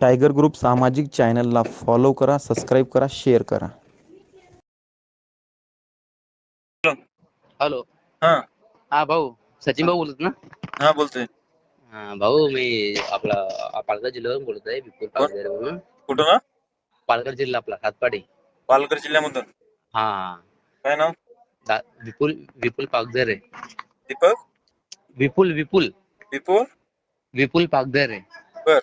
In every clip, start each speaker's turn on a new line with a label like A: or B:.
A: Tiger group सामाजिक चॅनलला follow करा सबस्क्राईब करा शेअर करा.
B: हॅलो
C: हा.
B: हा भाऊ. सचिन भाऊ बोलत ना?
C: हा बोलतोय.
B: हा भाऊ मी आपला पालघर जिल्ह्यावरून बोलत आहे विपुल पालघरवरून
C: कुठं ना
B: पालघर जिल्हा आपला हातपाडी.
C: पालघर जिल्ह्यामधून?
B: हा. हा
C: काय नाव?
B: दा- विपुल विपुल पागधरे
C: दीपक?
B: विपुल विपुल.
C: विपुल?
B: विपुल पागधरे
C: बर.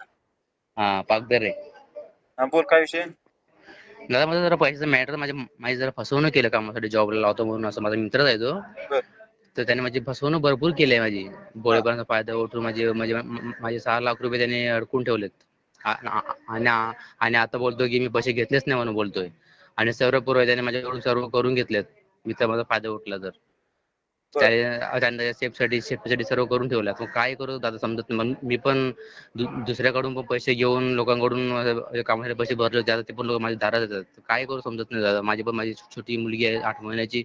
B: हा पागधरे
C: हा बोल काय विषय?
B: दादा माझं जरा पैशाचं मॅटर माझ्या माझी जरा फसवणूक केलं कामासाठी जॉबला लावतो म्हणून असं माझा मित्रच आहे तो.
C: बर.
B: तर त्याने माझी फसवणूक भरपूर केली आहे माझी. बोळेपणाचा फायदा उठून माझे माझे माझे सहा लाख रुपये त्याने अडकून ठेवलेत. आ- आ- आणि आ- आणि आता बोलतोय की मी पैसे घेतलेच नाही म्हणून बोलतोय. आणि सर्व पूर्व त्याने माझ्याकडून सर्व करून घेतलेत. मी तर माझा फायदा उठला तर. त्याने सेफसाठी सेफ्टीसाठी सर्व करून ठेवलं. मग काय करू दादा समजत नाही. मग मी पण दु- दुसऱ्याकडून पण पैसे घेऊन लोकांकडून कामासाठी पैसे भरले होते. आता ते पण लोक माझ्या दारात येतात. काय करू समजत नाही दादा. माझी पण माझी छोटी मुलगी आहे आठ महिन्याची.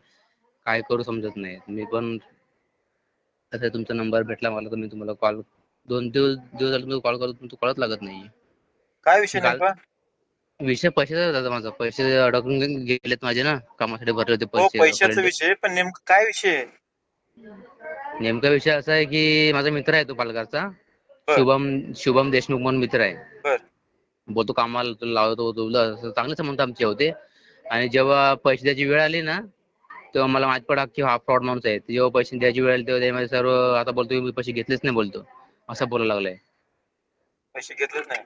B: काय करू समजत नाही. मी पण आता तुमचा नंबर भेटला मला तर मी तुम्हाला कॉल दोन दिवस दिवस झाले तुम्ही कॉल करतो तुमचं कॉलच लागत नाही
C: काय विषय नेमका?
B: विषय पैशाचा दादा माझा. पैसे अडकून गेलेत माझे ना. कामासाठी भरले होते
C: हो
B: पैसे
C: पैशाचा विषय पण नेमकं काय विषय?
B: नेमका विषय असा आहे की माझा मित्र आहे तो पालघरचा.
C: बर.
B: शुभम शुभम देशमुख म्हणून मित्र आहे.
C: बर.
B: बोलतो कामाला तुला लावतो तुला असं चांगले संबंध आमचे होते. आणि जेव्हा पैसे द्यायची वेळ आली ना तेव्हा मला माहीत पडा की हा फ्रॉड माणूस आहे. जेव्हा पैसे द्यायची वेळ आली तेव्हा सर्व आता बोलतो मी पैसे घेतलेच नाही बोलतो. असं बोलायला लागलाय.
C: पैसे घेतलेच नाही.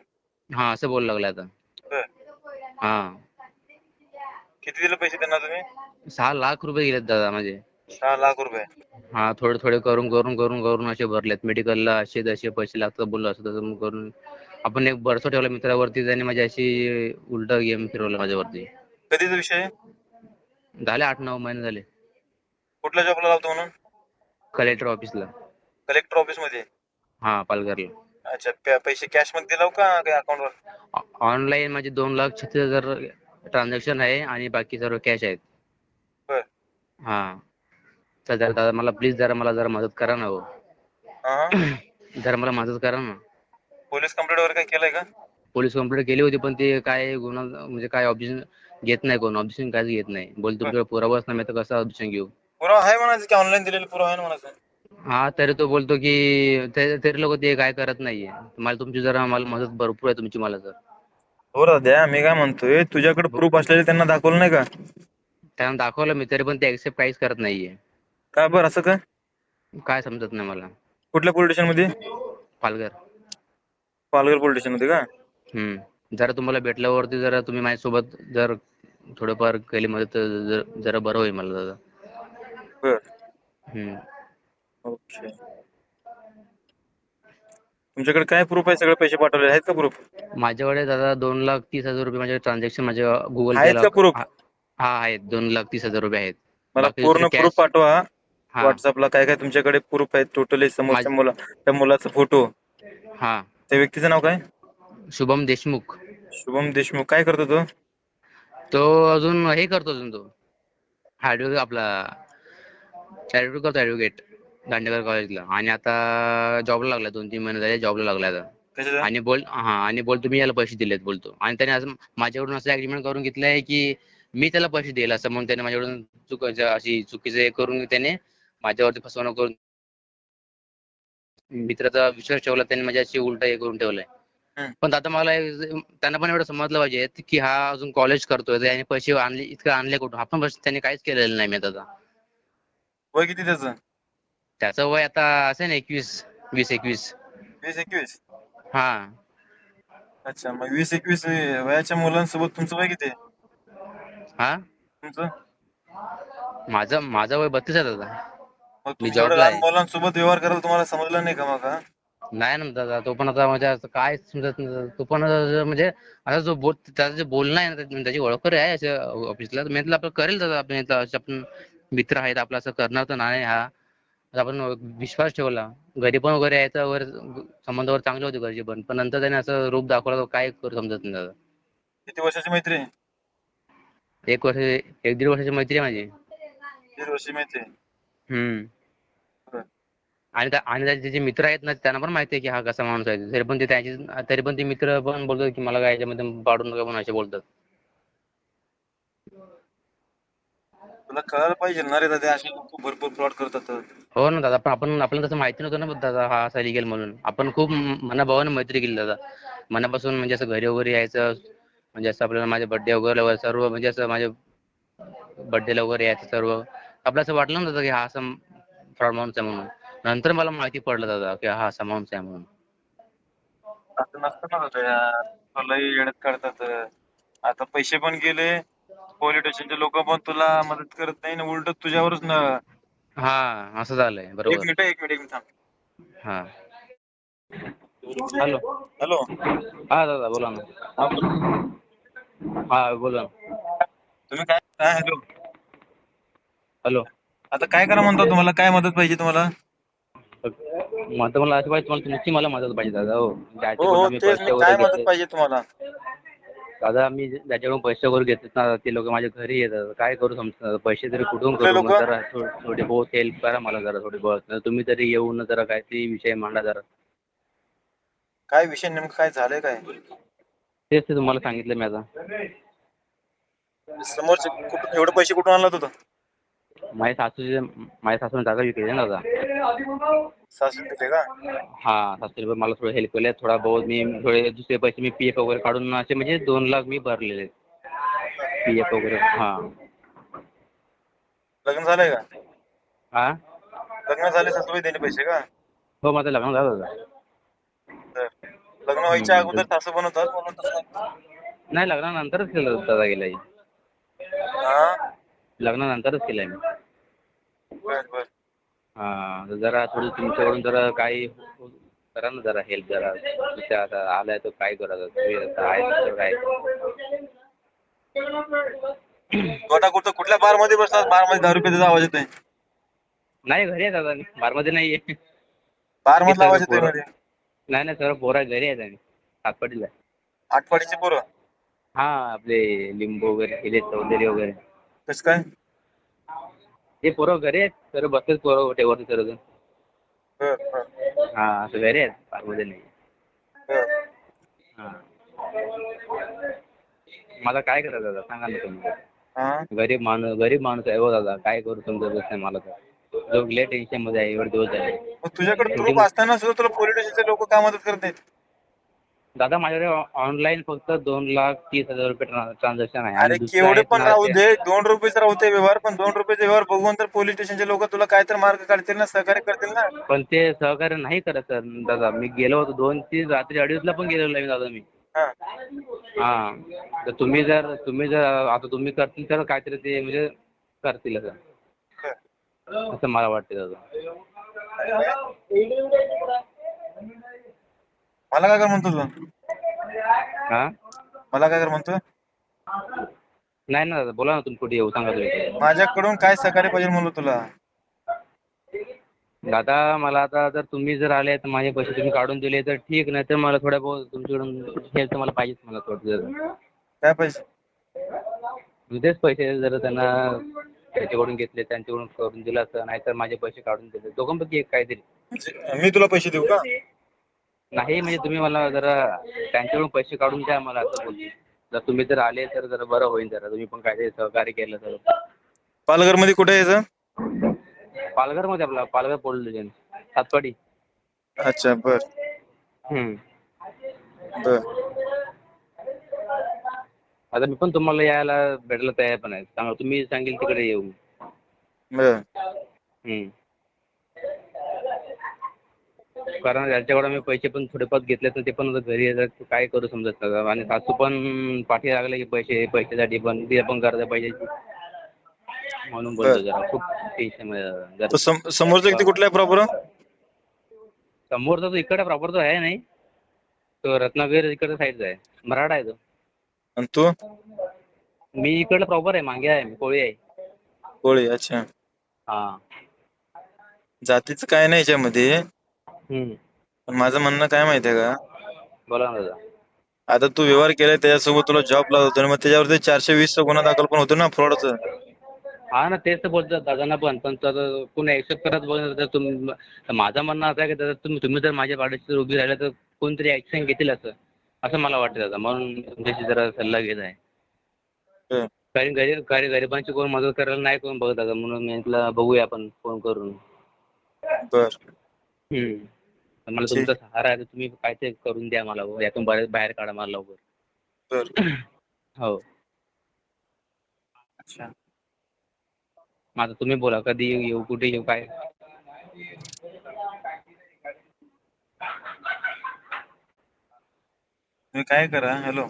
B: हा असं बोलायला लागलाय आता. हा.
C: किती दिले पैसे त्यांना तुम्ही?
B: सहा लाख रुपये गेलेत दादा माझे.
C: सहा लाख रुपये.
B: हा थोडे थोडे करून करून करून करून असे भरलेत. मेडिकलला असे तसे पैसे लागतात बोललो असं तसं मग करून. आपण एक भरोसा ठेवला मित्रावरती त्याने माझी अशी उलट गेम फिरवला माझ्यावरती.
C: कधीचा विषय? आहे?
B: झाले आठ नऊ महिने झाले.
C: कुठल्या जॉबला लावतो म्हणून?
B: कलेक्टर ऑफिसला
C: कलेक्टर ऑफिसमध्ये?
B: हा पालघरला.
C: अच्छा प- पैसे कॅशमध्ये दिलाव का काय अकाउंट वर?
B: ऑनलाईन माझे दोन लाख छत्तीस हजार ट्रान्झॅक्शन आहे आणि बाकी सर्व कॅश आहेत.
C: बर.
B: हा. तर जरा दादा मला प्लीज जरा मला जरा मदत करा ना हो. जरा मला मदत करा ना.
C: पोलीस कंप्लेंट वगैरे काय केलंय का?
B: पोलीस कंप्लेंट केली होती पण ते काय गुन्हा म्हणजे काय ऑब्जेक्शन घेत नाही कोण? ऑब्जेक्शन काहीच घेत नाही. बोल तुमच्याकडे पुरावाच नाही तर कसं ऑब्जेक्शन घेऊ?
C: पुरावा आहे म्हणायचं की ऑनलाईन दिलेलं पुरावा आहे म्हणायचं.
B: हा तरी तो बोलतो की ते- तरी लोक ते काय करत नाहीये. मला तुमची जरा मला मदत भरपूर आहे तुमची मला सर
C: हो राध्या मी काय म्हणतोय तुझ्याकडे प्रूफ असलेले त्यांना दाखवलं नाही का?
B: त्यांना दाखवलं मी तरी पण ते ऍक्सेप्ट काहीच करत नाहीये.
C: का बरं असं का?
B: काय समजत नाही मला.
C: कुठल्या पोलीस स्टेशनमध्ये?
B: पालघर.
C: पालघर पोलीस स्टेशनमध्ये का?
B: हम्म. जरा तुम्हाला भेटल्यावरती जरा तुम्ही माझ्यासोबत जर थोडंफार केली मदत जर- जरा बरं होईल मला दादा.
C: बर.
B: हम्म.
C: ओके. तुमच्याकडे काय प्रूफ आहे? सगळे पैसे पाठवले आहेत का प्रूफ
B: माझ्याकडे दादा दोन लाख तीस हजार रुपये माझे ट्रान्झॅक्शन माझ्या गुगल
C: आहेत का proof?
B: हा आहेत. दोन लाख तीस हजार रुपये आहेत.
C: मला
B: बाकी
C: पूर्ण
B: दुसरे
C: प्रूफ पाठवा.
B: हा.
C: व्हॉट्सअपला काय काय तुमच्याकडे प्रूफ आहेत? टोटली समोरच्या
B: माझ-
C: मुला त्या मुलाचा फोटो
B: हा.
C: त्या व्यक्तीचं नाव काय?
B: शुभम देशमुख.
C: शुभम देशमुख. काय करतो तो?
B: तो अजून हे करतो अजून तो. ऍडव्होकेट आपला ऍडव्होकेट करतो ऍडव्होकेट दांडेकर कॉलेजला आणि आता जॉबला लागला दोन तीन महिने झाले जॉबला लागला आता.
C: कशाचा?
B: आणि बोल हा आणि बोल तुम्ही याला पैसे दिलेत बोलतो. आणि त्याने असं माझ्याकडून असं अग्रीमेंट करून घेतलंय की मी त्याला पैसे देईल असं. म्हणून त्याने माझ्याकडून चुकीचं अशी चुकीचं हे करून त्याने माझ्यावरती फसवणूक करून मित्राचा विश्वास ठेवला त्याने माझ्या अशी उलट हे करून ठेवलंय. पण आता मला त्यांना पण एवढं समजलं पाहिजे की हा अजून कॉलेज करतोय त्याने पैसे आणले इतकं आणले कुठून? आपण बस त्याने काहीच केलेलं नाही मी आता
C: वय किती त्याचं?
B: त्याचं वय आता असेल ना एकवीस वीस एकवीस.
C: वीस एकवीस?
B: हा.
C: अच्छा मग वीस एकवीस वयाच्या मुलांसोबत तुमचं वय किती?
B: हा?
C: तुमचं?
B: माझं माझं वय बत्तीस आहे दादा
C: मग
B: मी
C: तुम्ही
B: जॉबला
C: एवढ्या लहान
B: आहे.
C: मुलांसोबत व्यवहार करायला तुम्हाला समजलं नाही का मग हा?
B: नाही ना दादा तो पण आता म्हणजे असं काय समजत नाही दादा. तो पण असं म्हणजे आता जो बोल त्याचं जे बोलणं आहे ना त्या- त्याची ओळख वगैरे आहे अशा ऑफिसला तर मी म्हटलं आपलं करेल दादा आपण इथं असे आपण मित्र आहेत आपलं असं करणार तर नाही हा तर आपण विश्वास ठेवला घरी पण वगैरे यायचं वगैरे संबंध वगैरे चांगले होते घरचे पण पण नंतर त्याने असं रूप दाखवलं तर काय करू समजत नाही दादा
C: किती वर्षाची मैत्री आहे?
B: एक वर्ष एक दीड वर्षाची मैत्री आहे माझी
C: दीड वर्षाची मैत्री आहे.
B: हम्म. आणि आणि त्याचे जे मित्र आहेत ना त्यांना पण माहिती आहे की हा कसा माणूस आहे. तरी पण ते त्याचे तरी पण ते मित्र पण बोलतात की मला काय याच्यामध्ये पाडू नका म्हणून असे बोलतात.
C: तुला कळायला पाहिजे ना रे दादा असे लोक भरपूर फ्रॉड करतात.
B: हो ना दादा पण आपण आपल्याला तसं माहिती नव्हतं ना दादा हा असा लिगेल म्हणून. आपण खूप मनाभावाने मैत्री केली दादा. मनापासून म्हणजे असं घरी वगैरे यायचं म्हणजे असं आपल्याला माझे बर्थडे वगैरे वगैरे सर्व म्हणजे असं माझ्या बर्थडेला वगैरे यायचं सर्व. आपलं असं वाटलं ना दादा की हा असं फ्रॉड माणूस आहे म्हणून. नंतर मला माहिती पडलं दादा की हा असा माणूस आहे म्हणून.
C: असं नसतं ना दादा यार. येड्यात काढतात. आता पैसे पण गेले पोलीस स्टेशनचे लोक पण तुला मदत करत नाही ना उलट तुझ्यावरच ना
B: हा असं झालंय
C: एक
B: बरोबर
C: मिनिट एक मिनिट एक मिनिट थांब.
B: हा. हॅलो.
C: हॅलो.
B: हा दादा बोला ना. हा बोला
C: तुम्ही काय काय हॅलो.
B: हॅलो.
C: आता काय करा म्हणतो तुम्हाला? काय मदत पाहिजे तुम्हाला?
B: म्हणतं मला असं पाहिजे तुम्हाला तुमची मला मदत पाहिजे दादा हो.
C: हो हो तेच मी काय मदत पाहिजे तुम्हाला?
B: दादा मी ज्याच्याकडून पैसे वगैरे घेतलेत ना ते लोक माझ्या घरी येतात. काय करू समजतं? पैसे तरी कुठून
C: कुठले
B: करू? मग
C: लोकं?
B: जरा थो- थोडी बहुत हेल्प करा मला जरा थोडी बहुत. नाही तुम्ही तरी येऊन जरा काहीतरी विषय मांडा जरा.
C: काय विषय नेमकं काय झालंय काय?
B: तेच ते तुम्हाला सांगितलं मी आता.
C: समोरचे कुठून एवढे पैसे कुठून आणला होता?
B: माझ्या सासूचे माझ्या सासूने जागा विकली ना दादा.
C: दिले का
B: हा सासूने पण मला थोडं हेल्प केलं. थोडा बहुत मी थोडे दुसरे पैसे मी पी एफ वगैरे काढून असे म्हणजे दोन लाख मी भरलेले पी एफ वगैरे हा.
C: लग्न झालंय का?
B: हा
C: लग्न झाले सासूबाई दिले पैसे का?
B: हो माझं लग्न झालं दादा
C: तर लग्न व्हायच्या अगोदर सासू बनवतात? म्हणून तसं
B: नाही लग्नानंतरच केलं दादा गेलं
C: हा
B: लग्नानंतरच केलंय मी.
C: बर बर.
B: हा तर जरा थोडी तुमच्याकडून जरा काही करा ना जरा हेल्प जरा. तुमच्या आता आलाय तर काय करा तुम्ही आता आहे तुमच्याकडे आहे
C: तू आता कुठं कुठल्या बारमध्ये बसलास बारमध्ये दारू पिण्याचा आवाज येतोय.
B: नाही घरी आहे दादा मी. बारमध्ये नाही आहे
C: बार मधला
B: इथं
C: आवाज येतोय. मध्ये
B: नाही नाही सर पोरा घरी आहेत आम्ही सातपाटीला
C: आठवाडीचे पोरं?
B: हा आपले लिंबू वगैरे केले चौधरी वगैरे.
C: कसं काय?
B: ते पोरं घरी आहेत. सर बसलेत पोरं टेवरती सर अजून हा असं घरी आहेत. बारमध्ये नाही. हा. मला काय करायचं दादा? सांगा ना तुम्ही. गरीब माणूस गरीब माणूस आहे हो दादा. काय करू समजतच नाही मला तर. जो लय टेन्शनमध्ये आहे एवढे दिवस झाले.
C: तुझ्याकडे प्रूफ असताना सुद्धा तुला पोलीस स्टेशनचे लोक का मदत करत नाहीत?
B: दादा माझ्याकडे ऑनलाईन फक्त दोन लाख तीस हजार रुपये ट्रान्झॅक्शन आहे.
C: अरे
B: आणि दुसरं
C: केवढे पण राहू दे. दोन रुपयाचा राहू दे व्यवहार पण दोन रुपयाचे व्यवहार बघून तर पोलीस स्टेशनचे लोक तुला काय तर मार्ग काढतील ना सहकार्य करतील ना?
B: पण ते सहकार्य नाही करत सर दादा. मी गेलो होतो दोन तीन रात्री अडीचला पण गेलेलो आहे दादा मी.
C: हा.
B: हा. तर तुम्ही जर तुम्ही जर आता तुम्ही करतील तर काहीतरी ते म्हणजे करतील असं. असं मला वाटते दादा.
C: मला काय कर म्हणतो तू?
B: हा?
C: मला काय कर म्हणतो?
B: नाही ना दादा बोला ना तुम्ही कुठे येऊ सांगा तुम्ही.
C: माझ्याकडून काय सहकार्य पाहिजे म्हणलो तुला?
B: दादा मला आता जर तुम्ही जर आले तर माझे पैसे तुम्ही काढून दिले तर ठीक. नाही तर मला थोड्या बहुत तुमच्याकडून हेल्प मला पाहिजेच मला थोडं जर.
C: काय पैसे?
B: तेच पैसे जर त्यांना त्याच्याकडून घेतले त्यांच्याकडून करून दिलं असतं नाहीतर माझे पैसे काढून दिले. दोघांपैकी एक काहीतरी.
C: म्हणजे मी तुला पैसे देऊ का?
B: नाही म्हणजे तुम्ही मला जरा त्यांच्याकडून पैसे काढून द्या मला असं बोलतो जर तुम्ही जर आले तर जरा बरं होईल जरा. तुम्ही पण काहीतरी सहकार्य केलं तर.
C: पालघरमध्ये कुठे यायचं
B: पालघरमध्ये आपला पालघर पोलीस स्टेशन सातपाडी.
C: अच्छा बर.
B: हम्म.
C: बर.
B: आता मी पण तुम्हाला यायला भेटायला तयार पण आहे. सांगा तुम्ही सांगेल तिकडे येऊ
C: बर.
B: हम्म. कारण याच्याकडे मी पैसे पण थोडेफार घेतले तर ते पण घरी येतात. काय करू समजत नाही. आणि सासू पण पाठी लागले की पैसे पैशासाठी पण. ते पण गरज आहे पैशाची म्हणून बोलतो जरा. खूप टेन्शन
C: सम- समोरचा व्यक्ती कुठला आहे प्रॉपर
B: समोरचा तो इकडे प्रॉपर तो आहे नाही. तो रत्नागिरी इकडे साईडचा आहे. मराठा आहे तो.
C: आणि तू?
B: मी इकडे प्रॉपर आहे. मागे आहे. मी कोळी आहे.
C: कोळी अच्छा.
B: हा.
C: जातीचं काय नाही याच्यामध्ये.
B: हम्म.
C: पण माझं म्हणणं काय माहितीये का?
B: बोला ना दादा.
C: आता तू व्यवहार केलाय त्याच्यासोबत तुला जॉब लागत होता आणि मग त्याच्यावरती चारशे वीस चा गुन्हा दाखल पण होतो ना फ्रॉडचं?
B: हा ना तेच तर बोलतो दादांना पण. पण तर कोणी ॲक्सेप्ट करत बघ तर तुम तर माझं म्हणणं असं आहे की दादा तुम्ही तुम्ही जर माझ्या पाठीशी उभी राहिला तर कोणतरी ॲक्शन घेतील असं. असं मला वाटतं दादा. म्हणून तुमच्याशी जरा सल्ला घेत आहे. कारण गरीब कारण गरिबांची कोण मदत करायला नाही कोण बघत दादा. म्हणून मी म्हटलं बघूया आपण फोन करून.
C: बर.
B: हम्म. तर मला. तुमचा सहारा आहे तर तुम्ही काय ते करून द्या मला बुवा. यातून बाहेर बाहेर काढा मला लवकर.
C: बर.
B: हो.
C: अच्छा.
B: मग आता तुम्ही बोला कधी येऊ येऊ? कुठे येऊ? काय?
C: तुम्ही काय करा? हॅलो.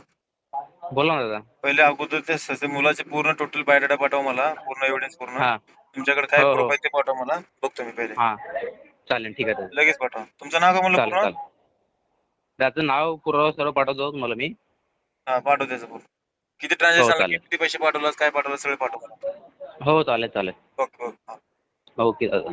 B: बोला ना दादा.
C: पहिले अगोदर ते स- त्या मुलाचे पूर्ण टोटल बायोडाटा पाठवा मला. पूर्ण एव्हिडन्स पूर्ण.
B: हां.
C: तुमच्याकडे काय
B: हो, हो.
C: आहे ते पाठवा मला. बघतो मी पहिले.
B: हां. चालेल ठीक आहे
C: लगेच पाठवा. तुमचं नाव का म्हणलं
B: चालेल
C: पूर्ण?
B: चालेल. त्याचं नाव पुरावा सर्व पाठवतो तुम्हाला मी.
C: हा पाठव त्याचं पूर्ण किती ट्रान्झॅक्शन
B: हो, चालेल.
C: किती पैसे पाठवलास काय पाठवलं सगळे पाठव.
B: हो चालेल चालेल.
C: ओके ओके हा.
B: ओके दादा.